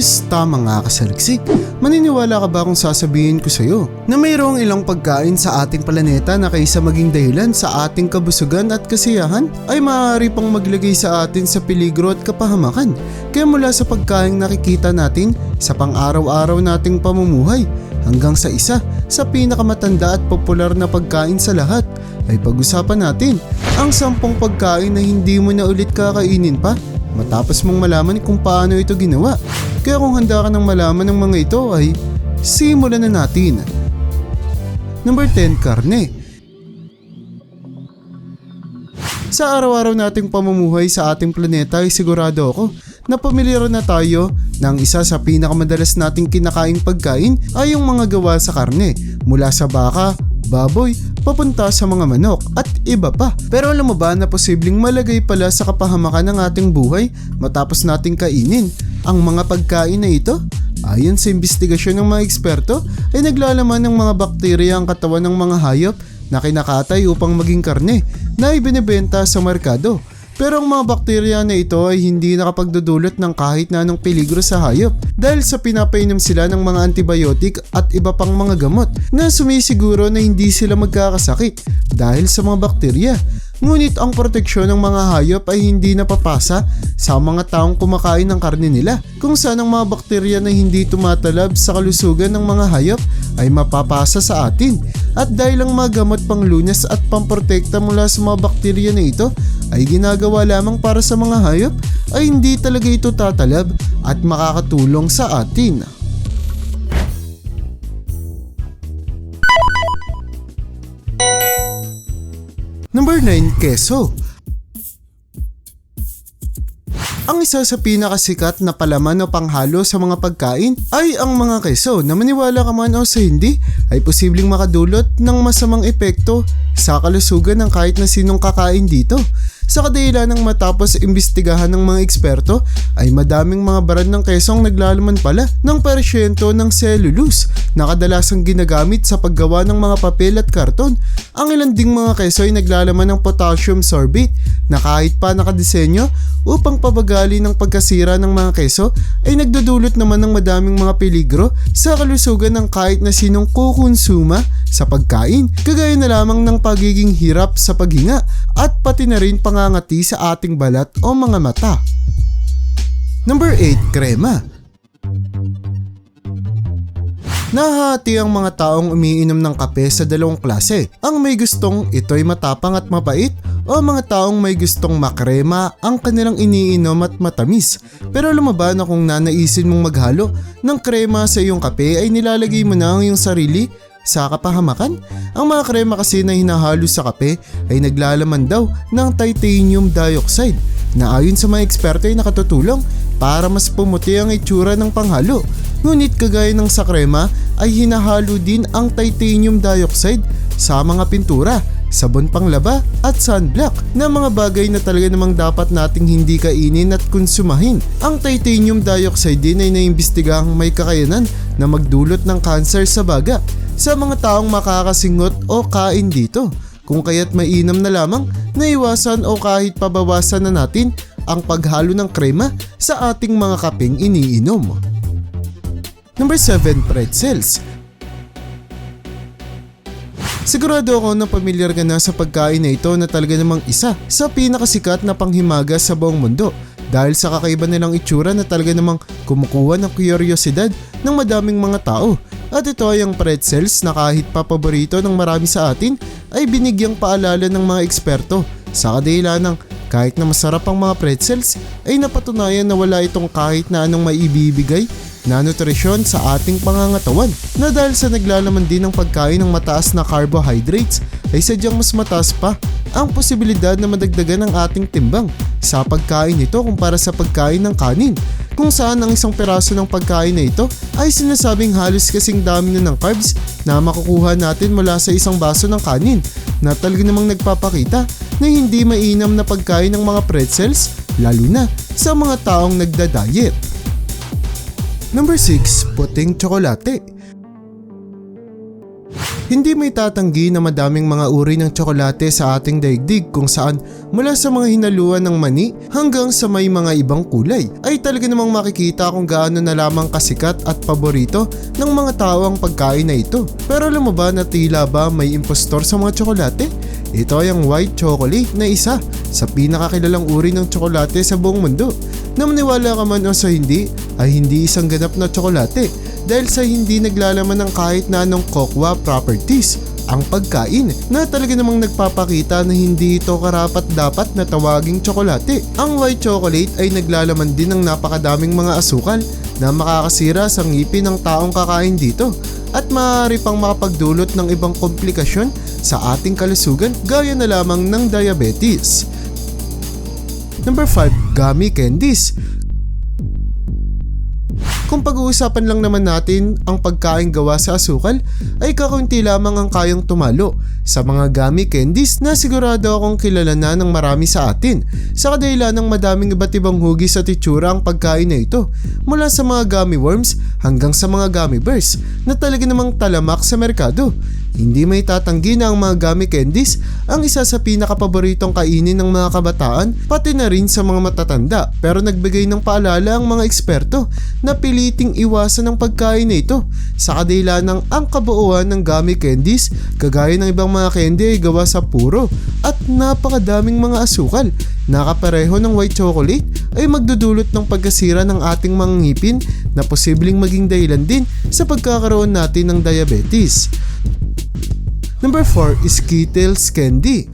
Kumusta mga kasaliksik? Maniniwala ka ba kung sasabihin ko sa'yo na mayroong ilang pagkain sa ating planeta na kaysa maging dahilan sa ating kabusugan at kasiyahan ay maaari pang maglagay sa atin sa peligro at kapahamakan. Kaya mula sa pagkain nakikita natin sa pang-araw-araw nating pamumuhay hanggang sa isa sa pinakamatanda at popular na pagkain sa lahat ay pag-usapan natin ang sampung pagkain na hindi mo na ulit kakainin pa matapos mong malaman kung paano ito ginawa. Kaya kung handa ka ng malaman ng mga ito ay simulan na natin. Number 10, karne. Sa araw-araw nating pamumuhay sa ating planeta ay sigurado ako na pamilyar na tayo ng isa sa pinakamadalas nating kinakaing pagkain ay yung mga gawa sa karne mula sa baka, baboy, papunta sa mga manok at iba pa. Pero alam mo ba na posibleng malagay pala sa kapahamakan ng ating buhay matapos nating kainin ang mga pagkain na ito? Ayon sa investigasyon ng mga eksperto ay naglalaman ng mga bakterya ang katawan ng mga hayop na kinakatay upang maging karne na ibinebenta sa merkado. Pero ang mga bakterya na ito ay hindi nakapagdudulot ng kahit na anong peligro sa hayop dahil sa pinapainom sila ng mga antibiotic at iba pang mga gamot na sumisiguro na hindi sila magkakasakit dahil sa mga bakterya. Ngunit ang proteksyon ng mga hayop ay hindi napapasa sa mga taong kumakain ng karne nila kung saan ang mga bakterya na hindi tumatalab sa kalusugan ng mga hayop ay mapapasa sa atin. At dahil ang mga gamot pang lunas at pamprotekta mula sa mga bakterya na ito ay ginagawa lamang para sa mga hayop ay hindi talaga ito tatalab at makakatulong sa atin. Number 9, keso. Ang isa sa pinakasikat na palaman o panghalo sa mga pagkain ay ang mga keso na maniwala ka man o sa hindi ay posibleng makadulot ng masamang epekto sa kalusugan ng kahit na sinong kakain dito. Sa kadahilan ng matapos imbestigahan ng mga eksperto ay madaming mga baran ng kesong naglalaman pala ng persyento ng cellulose na kadalasang ginagamit sa paggawa ng mga papel at karton. Ang ilan ding mga keso ay naglalaman ng potassium sorbate na kahit pa nakadisenyo upang pabagali ng pagkasira ng mga keso ay nagdudulot naman ng madaming mga peligro sa kalusugan ng kahit na sinong kukonsuma sa pagkain kagaya na lamang ng pagiging hirap sa paghinga at pati na rin pangangati sa ating balat o mga mata. Number 8, krema. Nahati ang mga taong umiinom ng kape sa dalawang klase. Ang may gustong ito'y matapang at mapait o mga taong may gustong makrema ang kanilang iniinom at matamis. Pero alam mo ba na kung nanaisin mong maghalo ng krema sa iyong kape ay nilalagay mo na ang iyong sarili sa kapahamakan? Ang mga krema kasi na hinahalo sa kape ay naglalaman daw ng titanium dioxide na ayon sa mga eksperto ay nakatutulong para mas pumuti ang itsura ng panghalo. Ngunit kagaya ng sa krema ay hinahalo din ang titanium dioxide sa mga pintura, sabon panglaba at sunblock na mga bagay na talaga namang dapat nating hindi kainin at konsumahin. Ang titanium dioxide din ay naimbestigahang may kakayanan na magdulot ng cancer sa baga sa mga taong makakasingot o kain dito. Kung kaya't mainam na lamang na iwasan o kahit pabawasan na natin ang paghalo ng krema sa ating mga kapeng iniinom. Number 7, pretzels. Sigurado ako na pamilyar ka na sa pagkain na ito na talaga namang isa sa pinakasikat na panghimaga sa buong mundo dahil sa kakaiba nilang itsura na talaga namang kumukuha ng kuryosidad ng madaming mga tao. At ito ay ang pretzels na kahit pa paborito ng marami sa atin ay binigyang paalala ng mga eksperto sa kadahilan ng kahit na masarap ang mga pretzels ay napatunayan na wala itong kahit na anong maibibigay na nutrisyon sa ating pangangatawan. Na dahil sa naglalaman din ng pagkain ng mataas na carbohydrates ay sadyang mas mataas pa ang posibilidad na madagdagan ang ating timbang sa pagkain nito kumpara sa pagkain ng kanin kung saan ang isang peraso ng pagkain na ito ay sinasabing halos kasing dami na ng carbs na makukuha natin mula sa isang baso ng kanin na talaga namang nagpapakita na hindi mainam na pagkain ng mga pretzels lalo na sa mga taong nagda-diet. Number 6, puting tsokolate. Hindi may tatanggi na madaming mga uri ng tsokolate sa ating daigdig kung saan mula sa mga hinaluan ng mani hanggang sa may mga ibang kulay ay talaga namang makikita kung gaano na lamang kasikat at paborito ng mga tao ang pagkain na ito. Pero alam mo ba na tila ba may impostor sa mga tsokolate? Ito ay ang white chocolate na isa sa pinakakilalang uri ng tsokolate sa buong mundo. Na maniwala ka man o sa hindi ay hindi isang ganap na tsokolate dahil sa hindi naglalaman ng kahit na anong kokwa properties ang pagkain na talaga namang nagpapakita na hindi ito karapat dapat na tawaging tsokolate. Ang white chocolate ay naglalaman din ng napakadaming mga asukal na makakasira sa ngipin ng taong kakain dito at maaari pang makapagdulot ng ibang komplikasyon sa ating kalusugan gaya na lamang ng diabetes. Number 5, gummy candies. Kung pag-uusapan lang naman natin ang pagkain gawa sa asukal, ay kakaunti lamang ang kayang tumalo sa mga gummy candies na sigurado akong kilala na ng marami sa atin sa kadahilan ng madaming iba't ibang hugis at itsura ang pagkain na ito mula sa mga gummy worms hanggang sa mga gummy bears na talaga namang talamak sa merkado. Hindi may tatanggi na ang mga gummy candies ang isa sa pinakapaboritong kainin ng mga kabataan pati na rin sa mga matatanda pero nagbigay ng paalala ang mga eksperto na piliting iwasan ang pagkain na ito sa kadila ng ang kabuuan ng gummy candies kagaya ng ibang mga candy ay gawa sa puro at napakadaming mga asukal. Nakapareho ng white chocolate ay magdudulot ng pagkasira ng ating mga ngipin na posibleng maging dahilan din sa pagkakaroon natin ng diabetes. Number 4 is Skittles Candy.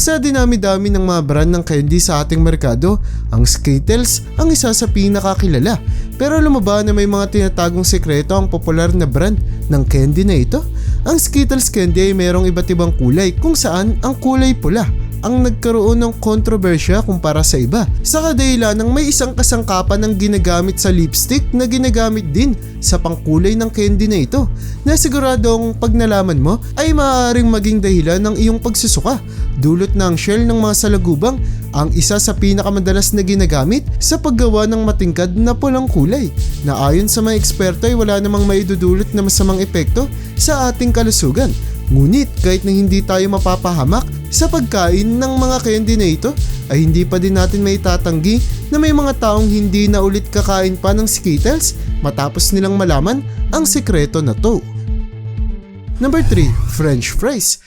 Sa dinami-dami ng mga brand ng candy sa ating merkado, ang Skittles ang isa sa pinakakilala. Pero alam mo ba na may mga tinatagong sekreto ang popular na brand ng candy na ito? Ang Skittles candy ay mayroong iba't ibang kulay kung saan ang kulay pula ang nagkaroon ng kontrobersya kumpara sa iba. Sa kadahilan ng may isang kasangkapan ng ginagamit sa lipstick na ginagamit din sa pangkulay ng candy na ito na siguradong pag nalaman mo ay maaaring maging dahilan ng iyong pagsusuka. Dulot ng shell ng mga salagubang ang isa sa pinakamadalas na ginagamit sa paggawa ng matingkad na pulang kulay na ayon sa mga eksperto ay wala namang maidudulot na masamang epekto sa ating kalusugan. Ngunit kahit na hindi tayo mapapahamak sa pagkain ng mga candy na ito ay hindi pa din natin may tatanggi na may mga taong hindi na ulit kakain pa ng Skittles matapos nilang malaman ang sikreto na to. Number 3, French fries.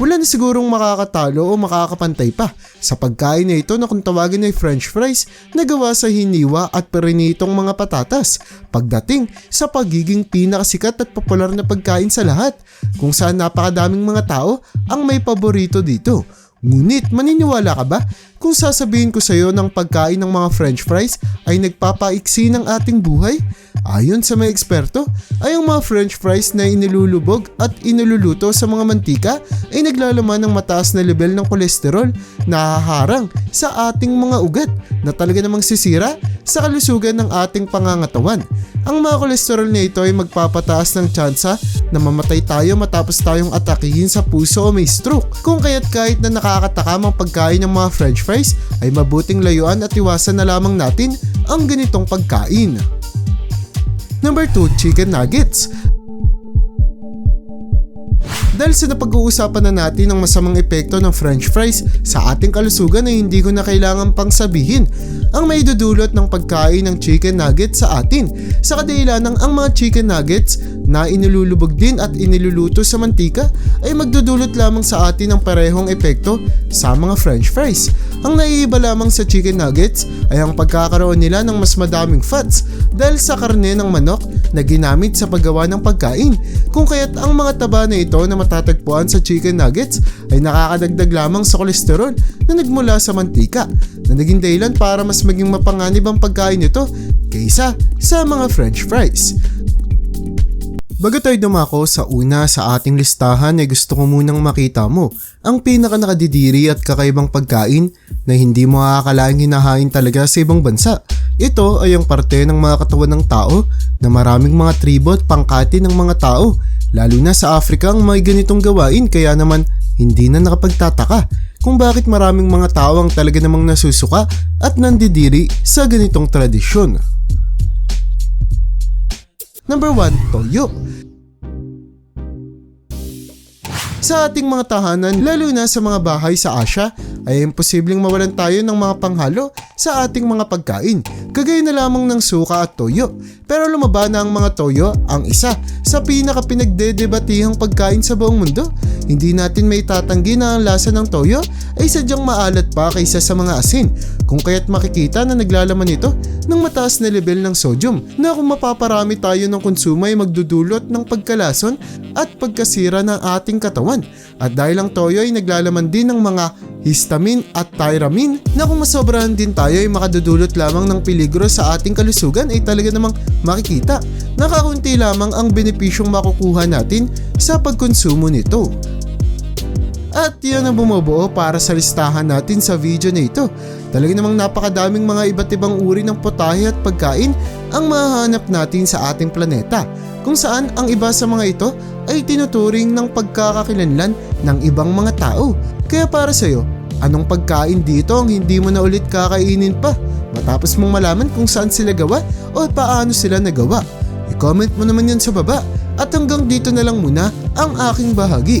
Wala na sigurong makakatalo o makakapantay pa sa pagkain na ito na kung tawagin ay french fries na gawa sa hiniwa at perinitong mga patatas pagdating sa pagiging pinakasikat at popular na pagkain sa lahat kung saan napakadaming mga tao ang may paborito dito. Ngunit maniniwala ka ba kung sasabihin ko sa iyo ng pagkain ng mga french fries ay nagpapaiksi ng ating buhay? Ayon sa mga eksperto, ay ang mga french fries na inilulubog at iniluluto sa mga mantika ay naglalaman ng mataas na level ng kolesterol na haharang sa ating mga ugat na talaga namang sisira sa kalusugan ng ating pangangatawan. Ang mga kolesterol na ito ay magpapataas ng tsansa na mamatay tayo matapos tayong atakihin sa puso o may stroke. Kung kaya't kahit na nakakatakam ang pagkain ng mga french fries ay mabuting layuan at iwasan na lamang natin ang ganitong pagkain. Number 2, chicken nuggets. Dahil sa napag-uusapan na natin ang masamang epekto ng french fries sa ating kalusugan ay hindi ko na kailangan pang sabihin ang may dudulot ng pagkain ng chicken nuggets sa atin. Sa kadahilan ng ang mga chicken nuggets na inilulubog din at iniluluto sa mantika ay magdudulot lamang sa atin ng parehong epekto sa mga french fries. Ang naiiba lamang sa chicken nuggets ay ang pagkakaroon nila ng mas madaming fats dahil sa karne ng manok na ginamit sa paggawa ng pagkain. Kung kaya't ang mga taba na ito na matatagpuan sa chicken nuggets ay nakakadagdag lamang sa kolesterol na nagmula sa mantika na naging dahilan para mas maging mapanganib ang pagkain nito kaysa sa mga french fries. Bago tayo dumako sa una sa ating listahan ay gusto ko munang makita mo ang pinaka nakadidiri at kakaibang pagkain na hindi mo akakalaing hinahain talaga sa ibang bansa. Ito ay ang parte ng mga katawan ng tao na maraming mga tribo at pangkati ng mga tao lalo na sa Africa ang may ganitong gawain kaya naman hindi na nakapagtataka kung bakit maraming mga tao ang talaga namang nasusuka at nandidiri sa ganitong tradisyon. Number 1, toyo. Sa ating mga tahanan, lalo na sa mga bahay sa Asia, ay imposibleng mawalan tayo ng mga panghalo sa ating mga pagkain, kagaya na lamang ng suka at toyo. Pero lumaba na ang mga toyo, ang isa sa pinaka pinagdedebatihang pagkain sa buong mundo. Hindi natin may tatanggi na ang lasa ng toyo ay sadyang maalat pa kaysa sa mga asin, kung kaya't makikita na naglalaman ito ng mataas na level ng sodium na kung mapaparami tayo ng konsumo ay magdudulot ng pagkalason at pagkasira ng ating katawan. At dahil ang toyo ay naglalaman din ng mga histamine at tyramine na kung masobrahan din tayo ay makadudulot lamang ng peligro sa ating kalusugan ay talaga namang makikita. Nakakunti lamang ang benepisyong makukuha natin sa pagkonsumo nito. At yan ang bumubuo para sa listahan natin sa video na ito. Talaga namang napakadaming mga iba't ibang uri ng potahe at pagkain ang mahahanap natin sa ating planeta. Kung saan ang iba sa mga ito ay tinuturing ng pagkakakilanlan ng ibang mga tao. Kaya para sa'yo, anong pagkain dito ang hindi mo na ulit kakainin pa matapos mong malaman kung saan sila gawa o paano sila nagawa? I-comment mo naman yan sa baba at hanggang dito na lang muna ang aking bahagi.